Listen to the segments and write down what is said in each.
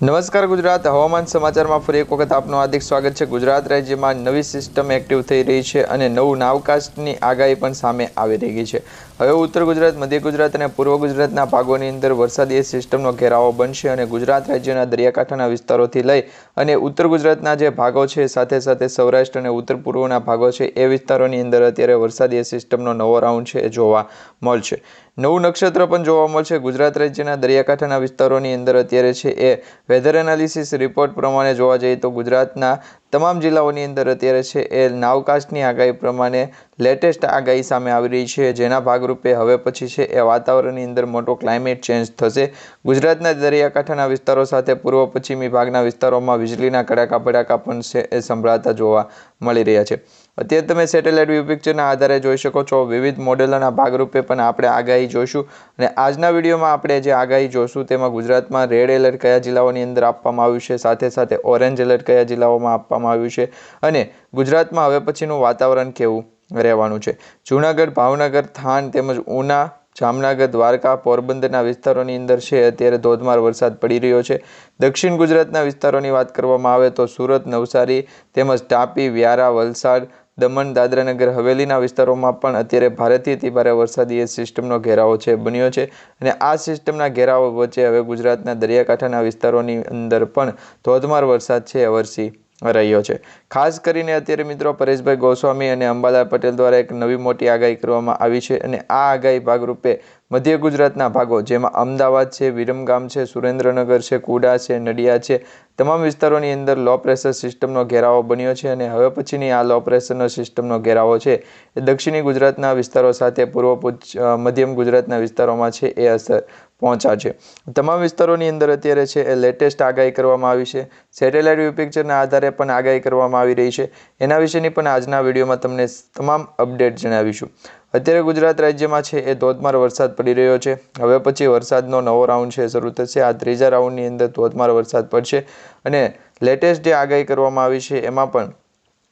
નમસ્કાર ગુજરાત, હવામાન સમાચારમાં ફરી એક વખત આપનું હાર્દિક સ્વાગત છે. ગુજરાત રાજ્યમાં નવી સિસ્ટમ એક્ટિવ થઈ રહી છે અને નવું નાવકાસ્ટની આગાહી પણ સામે આવી રહી છે. હવે ઉત્તર ગુજરાત, મધ્ય ગુજરાત અને પૂર્વ ગુજરાતના ભાગોની અંદર વરસાદી સિસ્ટમનો ઘેરાવો બનશે અને ગુજરાત રાજ્યના દરિયાકાંઠાના વિસ્તારોથી લઈ અને ઉત્તર ગુજરાતના જે ભાગો છે સાથે સાથે સૌરાષ્ટ્ર અને ઉત્તર પૂર્વના ભાગો છે એ વિસ્તારોની અંદર અત્યારે વરસાદી સિસ્ટમનો નવો રાઉન્ડ છે એ જોવા મળશે. નવું નક્ષત્ર પણ જોવા મળશે. ગુજરાત રાજ્યના દરિયાકાંઠાના વિસ્તારોની અંદર અત્યારે છે એ વેધર એનાલિસિસ રિપોર્ટ પ્રમાણે જોવા જઈએ તો ગુજરાતના તમામ જિલ્લાઓની અંદર અત્યારે છે એ નાવકાસ્ટની આગાહી પ્રમાણે લેટેસ્ટ આગાહી સામે આવી રહી છે. જેના ભાગરૂપે હવે પછી છે એ વાતાવરણની અંદર મોટો ક્લાઇમેટ ચેન્જ થશે. ગુજરાતના દરિયાકાંઠાના વિસ્તારો સાથે પૂર્વ પશ્ચિમી ભાગના વિસ્તારોમાં વીજળીના કડાકા ભડાકા પણ છે એ સંભળાતા જોવા મળી રહ્યા છે. અત્યારે તમે સેટેલાઇટ વ્યૂ પિક્ચરના આધારે જોઈ શકો છો. વિવિધ મોડેલોના ભાગરૂપે પણ આપણે આગાહી જોઈશું. અને આજના વિડીયોમાં આપણે જે આગાહી જોઈશું તેમાં ગુજરાતમાં રેડ એલર્ટ કયા જિલ્લાઓની અંદર આપવામાં આવ્યું છે, સાથે સાથે ઓરેન્જ એલર્ટ કયા જિલ્લાઓમાં આપવામાં આવ્યું છે અને ગુજરાતમાં હવે પછીનું વાતાવરણ કેવું રહેવાનું છે. જૂનાગઢ, ભાવનગર, થાન તેમજ ઉના, જામનગર, દ્વારકા, પોરબંદરના વિસ્તારોની અંદર છે. અત્યારે ધોધમાર વરસાદ પડી રહ્યો છે. દક્ષિણ ગુજરાતના વિસ્તારોની વાત કરવામાં આવે તો સુરત, નવસારી તેમજ તાપી, વ્યારા, વલસાડ દમણ, દાદરાનગર, હવેલીના વિસ્તારોમાં પણ અત્યારે ભારેથી ભારે વરસાદી સિસ્ટમનો ઘેરાવો છે, બન્યો છે અને આ સિસ્ટમના ઘેરાવો વચ્ચે હવે ગુજરાતના દરિયાકાંઠાના વિસ્તારોની અંદર પણ ધોધમાર વરસાદ છે વરસી રહ્યો છે. ખાસ કરીને અત્યારે મિત્રો પરેશભાઈ ગોસ્વામી અને અંબાલાલ પટેલ દ્વારા એક નવી મોટી આગાહી કરવામાં આવી છે અને આ આગાહી ભાગરૂપે મધ્ય ગુજરાતના ભાગો, જેમાં અમદાવાદ છે, વિરમગામ છે, સુરેન્દ્રનગર છે, કુડા છે નડિયા છે, તમામ વિસ્તારોની અંદર લો પ્રેશર સિસ્ટમનો ઘેરાવો બન્યો છે અને હવે પછીની આ લો પ્રેશરનો સિસ્ટમનો ઘેરાવો છે. એ દક્ષિણી ગુજરાતના વિસ્તારો સાથે પૂર્વ મધ્યમ ગુજરાતના વિસ્તારોમાં છે, એ અસર પહોંચાડશે તમામ વિસ્તારોની અંદર અત્યારે છે, એ લેટેસ્ટ આગાહી કરવામાં આવી છે. સેટેલાઇટ વ્યૂ પિક્ચરના આધારે પણ આગાહી કરવામાં આવી રહી છે. એના વિશેની પણ આજના વિડીયોમાં તમને તમામ અપડેટ જણાવીશું. અત્યારે ગુજરાત રાજ્યમાં છે એ ધોધમાર વરસાદ પડી રહ્યો છે. હવે પછી વરસાદનો નવો રાઉન્ડ છે, શરૂ થશે. આ ત્રીજા રાઉન્ડની અંદર ધોધમાર વરસાદ પડશે અને લેટેસ્ટ જે આગાહી કરવામાં આવી છે, એમાં પણ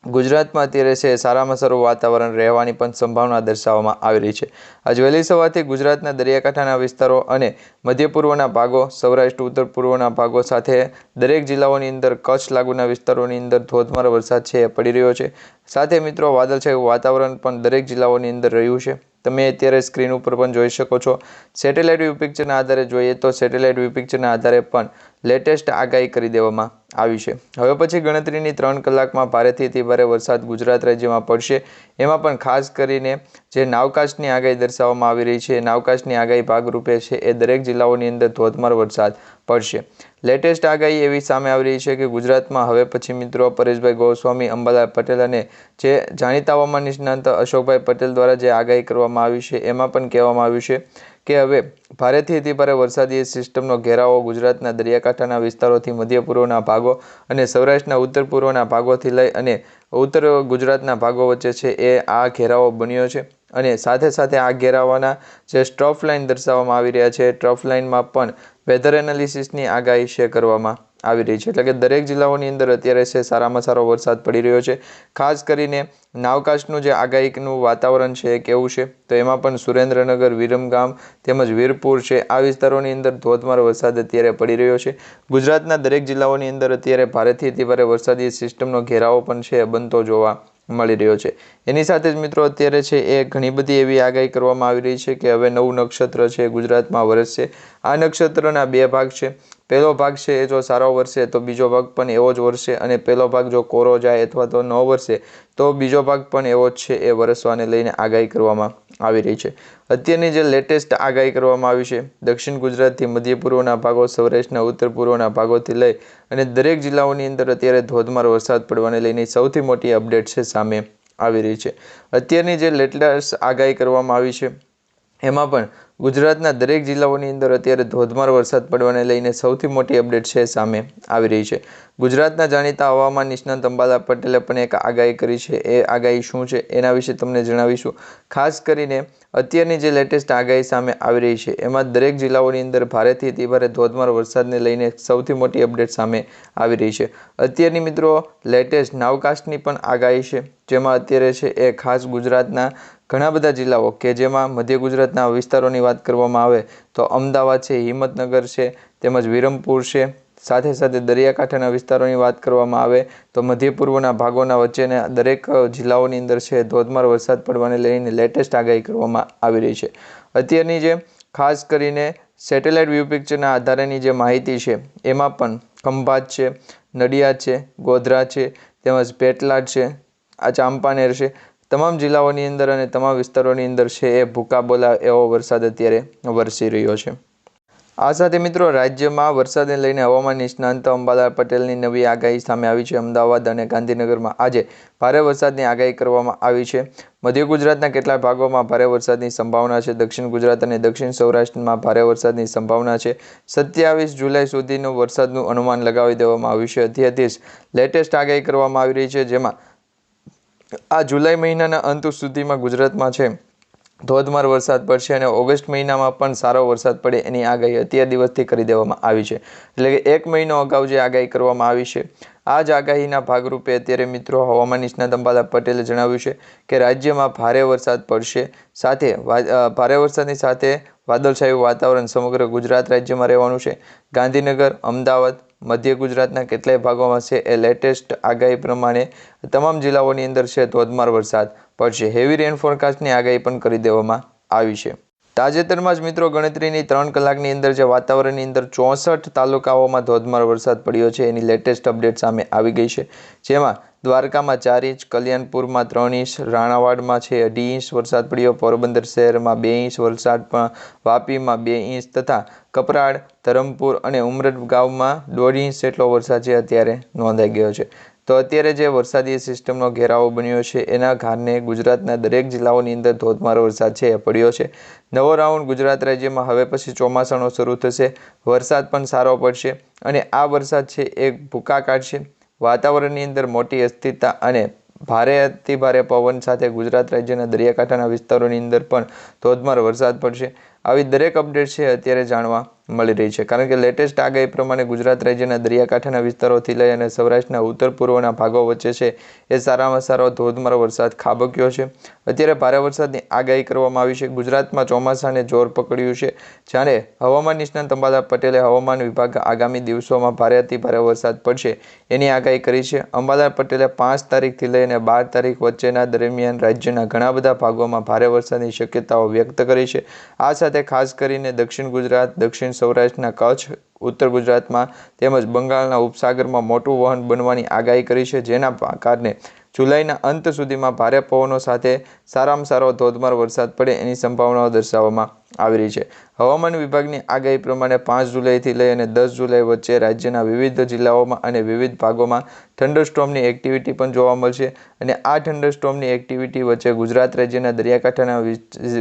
ગુજરાતમાં અત્યારે છે, સારામાં સારું વાતાવરણ રહેવાની પણ સંભાવના દર્શાવવામાં આવી રહી છે. આજ વહેલી સવારથી ગુજરાતના દરિયાકાંઠાના વિસ્તારો અને મધ્ય પૂર્વના ભાગો, સૌરાષ્ટ્ર ઉત્તર પૂર્વના ભાગો સાથે દરેક જિલ્લાઓની અંદર કચ્છ લાગુના વિસ્તારોની અંદર ધોધમાર વરસાદ છે એ પડી રહ્યો છે. સાથે મિત્રો વાદળછાયું વાતાવરણ પણ દરેક જિલ્લાઓની અંદર રહ્યું છે. તમે અત્યારે સ્ક્રીન ઉપર પણ જોઈ શકો છો. સેટેલાઇટ વ્યૂ પિક્ચરના આધારે જોઈએ તો સેટેલાઇટ વ્યૂ પિક્ચરના આધારે પણ લેટેસ્ટ આગાહી કરી દેવામાં આવી છે. હવે પછી ગણતરીની ત્રણ કલાકમાં ભારેથી અતિ ભારે વરસાદ ગુજરાત રાજ્યમાં પડશે. એમાં પણ ખાસ કરીને જે નાવકાશની આગાહી દર્શાવવામાં આવી રહી છે નાવકાશની આગાહી ભાગરૂપે છે એ દરેક જિલ્લાઓની અંદર ધોધમાર વરસાદ પડશે. લેટેસ્ટ આગાહી એવી સામે આવી રહી છે કે ગુજરાતમાં હવે પછી મિત્રો પરેશભાઈ ગોસ્વામી, અંબાલાલ પટેલ અને જે જાણીતા હવામાન નિષ્ણાંત અશોકભાઈ પટેલ દ્વારા જે આગાહી કરવામાં આવી છે, એમાં પણ કહેવામાં આવ્યું છે કે હવે ભારેથી અતિભારે વરસાદી સિસ્ટમનો ઘેરાવો ગુજરાતના દરિયાકાંઠાના વિસ્તારોથી મધ્ય પૂર્વના ભાગો અને સૌરાષ્ટ્રના ઉત્તર પૂર્વના ભાગોથી લઈ અને ઉત્તર ગુજરાતના ભાગો વચ્ચે છે એ આ ઘેરાવો બન્યો છે અને સાથે સાથે આ ઘેરાવાના જે સ્ટ્રફ લાઇન દર્શાવવામાં આવી રહ્યા છે ટ્રફ લાઇનમાં પણ વેધર એનાલિસિસની આગાહી છે કરવામાં આવી રહી છે. એટલે કે દરેક જિલ્લાઓની અંદર અત્યારે છે સારામાં સારો વરસાદ પડી રહ્યો છે. ખાસ કરીને નાવકાશનું જે આગાહીનું વાતાવરણ છે એ કેવું છે? તો એમાં પણ સુરેન્દ્રનગર, વિરમગામ તેમજ વીરપુર છે, આ વિસ્તારોની અંદર ધોધમાર વરસાદ અત્યારે પડી રહ્યો છે. ગુજરાતના દરેક જિલ્લાઓની અંદર અત્યારે ભારેથી અતિભારે વરસાદી સિસ્ટમનો ઘેરાવો પણ છે બનતો જોવા મળી રહ્યો છે. એની સાથે જ મિત્રો અત્યારે છે એ ઘણી બધી એવી આગાહી કરવામાં આવી રહી છે કે હવે નવું નક્ષત્ર છે, ગુજરાતમાં વરસશે. આ નક્ષત્રના બે ભાગ છે. પહેલો ભાગ છે એ જો સારો વરસે તો બીજો ભાગ પણ એવો જ વરસે અને પહેલો ભાગ જો કોરો જાય અથવા તો ન વરસે તો બીજો ભાગ પણ એવો જ છે એ વરસવાને લઈને આગાહી કરવામાં આવી રહી છે. અત્યારની જે લેટેસ્ટ આગાહી કરવામાં આવી છે, દક્ષિણ ગુજરાતથી મધ્ય પૂર્વના ભાગો, સૌરાષ્ટ્રના ઉત્તર પૂર્વના ભાગોથી લઈ અને દરેક જિલ્લાઓની અંદર અત્યારે ધોધમાર વરસાદ પડવાને લઈને સૌથી મોટી અપડેટ છે સામે આવી રહી છે. અત્યારની જે લેટેસ્ટ આગાહી કરવામાં આવી છે, એમાં પણ ગુજરાતના દરેક જિલ્લાઓની અંદર અત્યારે ધોધમાર વરસાદ પડવાને લઈને સૌથી મોટી અપડેટ છે સામે આવી રહી છે. ગુજરાતના જાણીતા હવામાન નિષ્ણાંત અંબાલા પટેલે પણ એક આગાહી કરી છે. એ આગાહી શું છે એના વિશે તમને જણાવીશું. ખાસ કરીને અત્યારની જે લેટેસ્ટ આગાહી સામે આવી રહી છે, એમાં દરેક જિલ્લાઓની અંદર ભારેથી અતિભારે ધોધમાર વરસાદને લઈને સૌથી મોટી અપડેટ સામે આવી રહી છે. અત્યારની મિત્રો લેટેસ્ટ નાવકાસ્ટની પણ આગાહી છે, જેમાં અત્યારે છે એ ખાસ ગુજરાતના ઘણા બધા જિલ્લાઓ કે જેમાં મધ્ય ગુજરાતના વિસ્તારોની વાત કરવામાં આવે તો અમદાવાદ છે, હિંમતનગર છે, તેમજ વિરમપુર છે. સાથે સાથે દરિયાકાંઠાના વિસ્તારોની વાત કરવામાં આવે તો મધ્ય પૂર્વના ભાગોના વચ્ચેના દરેક જિલ્લાઓની અંદર છે, ધોધમાર વરસાદ પડવાને લઈને લેટેસ્ટ આગાહી કરવામાં આવી રહી છે. અત્યારની જે ખાસ કરીને સેટેલાઇટ વ્યૂ પિક્ચરના આધારેની જે માહિતી છે, એમાં પણ ખંભાત છે, નડિયાદ છે, ગોધરા છે, તેમજ પેટલાદ છે, આ ચાંપાનેર છે. તમામ જિલ્લાઓની અંદર અને તમામ વિસ્તારોની અંદર છે એ ભૂકાબોલા એવો વરસાદ અત્યારે વરસી રહ્યો છે. આ સાથે મિત્રો રાજ્યમાં વરસાદને લઈને હવામાન નિષ્ણાંત અંબાલાલ પટેલની નવી આગાહી સામે આવી છે. અમદાવાદ અને ગાંધીનગરમાં આજે ભારે વરસાદની આગાહી કરવામાં આવી છે. મધ્ય ગુજરાતના કેટલાક ભાગોમાં ભારે વરસાદની સંભાવના છે. દક્ષિણ ગુજરાત અને દક્ષિણ સૌરાષ્ટ્રમાં ભારે વરસાદની સંભાવના છે. સત્યાવીસ જુલાઈ સુધીનું વરસાદનું અનુમાન લગાવી દેવામાં આવ્યું છે. અત્યારથી લેટેસ્ટ આગાહી કરવામાં આવી રહી છે, જેમાં આ જુલાઈ મહિનાના અંત સુધીમાં ગુજરાતમાં છે. ધોધમાર વરસાદ પડશે અને ઓગસ્ટ મહિનામાં પણ સારો વરસાદ પડે એની આગાહી અત્યાર દિવસથી કરી દેવામાં આવી છે. એટલે કે એક મહિનો અગાઉ જે આગાહી કરવામાં આવી છે, આ જ આગાહીના ભાગરૂપે અત્યારે મિત્રો હવામાન નિષ્ણાત અંબાલા પટેલે જણાવ્યું છે કે રાજ્યમાં ભારે વરસાદ પડશે. સાથે ભારે વરસાદની સાથે વાદળછાયું વાતાવરણ સમગ્ર ગુજરાત રાજ્યમાં રહેવાનું છે. ગાંધીનગર, અમદાવાદ, મધ્ય ગુજરાતના કેટલાય ભાગોમાં છે એ લેટેસ્ટ આગાહી પ્રમાણે તમામ જિલ્લાઓની અંદર છે ધોધમાર વરસાદ. પડશે હેવી રેન ફોરકાસ્ટની આગાહી પણ કરી દેવામાં આવી છે. તાજેતરમાં જ મિત્રો ગણતરીની ત્રણ કલાકની અંદર જે વાતાવરણની અંદર ચોસઠ તાલુકાઓમાં ધોધમાર વરસાદ પડ્યો છે એની લેટેસ્ટ અપડેટ સામે આવી ગઈ છે. જેમાં દ્વારકામાં ચાર ઇંચ, કલ્યાણપુરમાં ત્રણ ઇંચ, રાણાવાડમાં છે અઢી ઇંચ, વરસાદ પડ્યો પોરબંદર શહેરમાં બે ઇંચ પણ વાપીમાં બે ઇંચ તથા કપરાડ, ધરમપુર અને ઉમરટ ગામમાં દોઢ ઇંચ જેટલો વરસાદ છે અત્યારે નોંધાઈ ગયો છે. તો અત્યારે જે વરસાદી સિસ્ટમનો ઘેરાવો બન્યો છે, એના કારણે ગુજરાતના દરેક જિલ્લાઓની અંદર ધોધમાર વરસાદ છે, એ પડ્યો છે. નવો રાઉન્ડ ગુજરાત રાજ્યમાં હવે પછી ચોમાસાનો શરૂ થશે, વરસાદ પણ સારો પડશે અને આ વરસાદ છે એ ભૂકા કાઢશે વાતાવરણની અંદર મોટી અસ્થિરતા અને ભારે અતિભારે પવન સાથે ગુજરાત રાજ્યના દરિયાકાંઠાના વિસ્તારોની અંદર પણ ધોધમાર વરસાદ પડશે. આવી દરેક અપડેટ છે અત્યારે જાણવા મળી રહી છે. કારણ કે લેટેસ્ટ આગાહી પ્રમાણે ગુજરાત રાજ્યના દરિયાકાંઠાના વિસ્તારોથી લઈ અને સૌરાષ્ટ્રના ઉત્તર પૂર્વના ભાગો વચ્ચે છે એ સારામાં સારો ધોધમાર વરસાદ ખાબક્યો છે. અત્યારે ભારે વરસાદની આગાહી કરવામાં આવી છે. ગુજરાતમાં ચોમાસાને જોર પકડ્યું છે. જ્યારે હવામાન નિષ્ણાત અંબાલાલ પટેલે હવામાન વિભાગ આગામી દિવસોમાં ભારે અતિ ભારે વરસાદ પડશે એની આગાહી કરી છે. અંબાલાલ પટેલે પાંચ તારીખથી લઈને બાર તારીખ વચ્ચેના દરમિયાન રાજ્યના ઘણા બધા ભાગોમાં ભારે વરસાદની શક્યતાઓ વ્યક્ત કરી છે. આ સાથે ખાસ કરીને દક્ષિણ ગુજરાત, દક્ષિણ સૌરાષ્ટ્રના કચ્છ, ઉત્તર ગુજરાતમાં તેમજ બંગાળના ઉપસાગરમાં મોટું વહન બનવાની આગાહી કરી છે, જેના કારણે જુલાઈના અંત સુધીમાં ભારે પવનો સાથે સારામાં સારો ધોધમાર વરસાદ પડે એની સંભાવનાઓ દર્શાવવામાં આવી રહી છે. હવામાન વિભાગની આગાહી પ્રમાણે પાંચ જુલાઈથી લઈ અને દસ જુલાઈ વચ્ચે રાજ્યના વિવિધ જિલ્લાઓમાં અને વિવિધ ભાગોમાં થંડરસ્ટોમની એક્ટિવિટી પણ જોવા મળશે અને આ થંડરસ્ટોમની એક્ટિવિટી વચ્ચે ગુજરાત રાજ્યના દરિયાકાંઠાના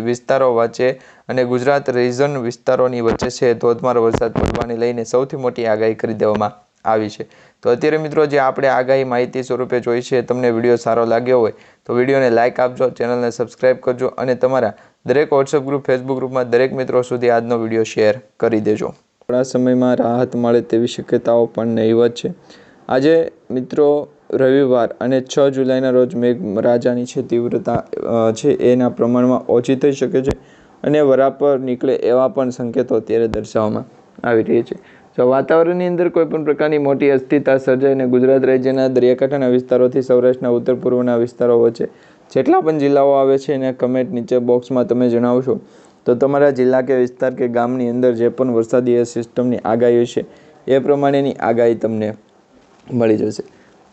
વિસ્તારો વચ્ચે અને ગુજરાત રિજન વિસ્તારોની વચ્ચે છે ધોધમાર વરસાદ પડવાને લઈને સૌથી મોટી આગાહી કરી દેવામાં આવી છે. તો અત્યારે મિત્રો જે આપણે આગાહી માહિતી સ્વરૂપે જોઈ છે, તમને વીડિયો સારો લાગ્યો હોય, તો વિડીયોને લાઇક આપજો, ચેનલને સબસ્ક્રાઇબ કરજો અને તમારા દરેક વોટ્સઅપ ગ્રુપ ફેસબુક ગ્રુપમાં દરેક મિત્રો સુધી આજનો વીડિયો શેર કરી દેજો. થોડા સમયમાં રાહત મળે તેવી શક્યતાઓ પણ નહીવત છે. આજે મિત્રો રવિવાર અને છ જુલાઈના રોજ મેઘરાજાની છે તીવ્રતા છે એના પ્રમાણમાં ઓછી થઈ શકે છે અને વરાપર નીકળે એવા પણ સંકેતો અત્યારે દર્શાવવામાં આવી રહી છે. જો વાતાવરણની અંદર કોઈ પણ પ્રકારની મોટી અસ્થિરતા સર્જાય અને ગુજરાત રાજ્યના દરિયાકાંઠાના વિસ્તારોથી સૌરાષ્ટ્રના ઉત્તર પૂર્વના વિસ્તારો વચ્ચે જેટલા પણ જિલ્લાઓ આવે છે એને કમેન્ટ નીચે બોક્સમાં તમે જણાવશો. તો તમારા જિલ્લા કે વિસ્તાર કે ગામની અંદર જે પણ વરસાદી સિસ્ટમની આગાહી છે એ પ્રમાણેની આગાહી તમને મળી જશે.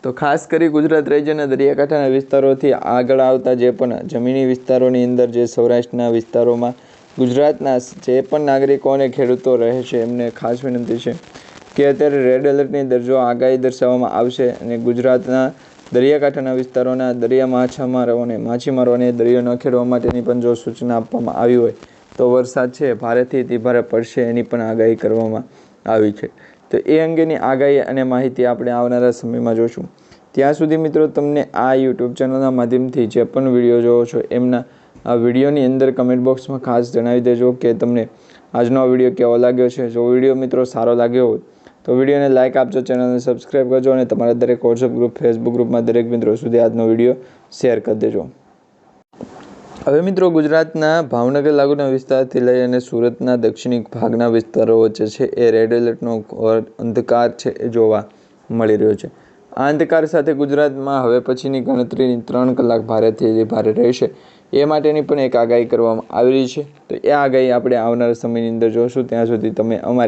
તો ખાસ કરી ગુજરાત રાજ્યના દરિયાકાંઠાના વિસ્તારોથી આગળ આવતા જે પણ જમીની વિસ્તારોની અંદર જે સૌરાષ્ટ્રના વિસ્તારોમાં ગુજરાતના જે પણ નાગરિકો અને ખેડૂતો રહે છે, એમને ખાસ વિનંતી છે કે અત્યારે રેડ એલર્ટની દરજો આગાહી દર્શાવવામાં આવશે અને ગુજરાતના દરિયાકાંઠાના વિસ્તારોના દરિયા માછીમારોને માછીમારોને દરિયો ન ખેડવા માટેની પણ જો સૂચના આપવામાં આવી હોય, તો વરસાદ છે, ભારેથી અતિ ભારે પડશે એની પણ આગાહી કરવામાં આવી છે. તો એ અંગેની આગાહી અને માહિતી આપણે આવનારા સમયમાં જોશું. ત્યાં સુધી મિત્રો, તમને આ યુટ્યુબ ચેનલના માધ્યમથી જે પણ વીડિયો જોવો છો, એમના આ વિડીયોની અંદર કમેન્ટ બોક્સમાં ખાસ જણાવી દેજો કે તમને આજનો આ વીડિયો કેવો લાગ્યો છે. જો વીડિયો મિત્રો સારો લાગ્યો હોય તો વિડીયોને લાઇક આપજો, ચેનલને સબસ્ક્રાઈબ કરજો અને તમારા દરેક વોટ્સઅપ ગ્રુપ ફેસબુક ગ્રુપમાં દરેક મિત્રો સુધી આજનો વીડિયો શેર કરી દેજો. હવે મિત્રો ગુજરાતના ભાવનગર લાગુના વિસ્તારથી લઈ અને સુરતના દક્ષિણી ભાગના વિસ્તારો વચ્ચે છે એ રેડ એલર્ટનો અંધકાર છે એ જોવા મળી રહ્યો છે. આ અંધકાર સાથે ગુજરાતમાં હવે પછીની ગણતરીની ત્રણ કલાક ભારેથી ભારે રહેશે. એ માટેની પણ એક આગાહી કરવામાં આવી રહી છે. તો એ આગાહી આપણે આવનારા સમયની અંદર જોશું. ત્યાં સુધી તમે અમારી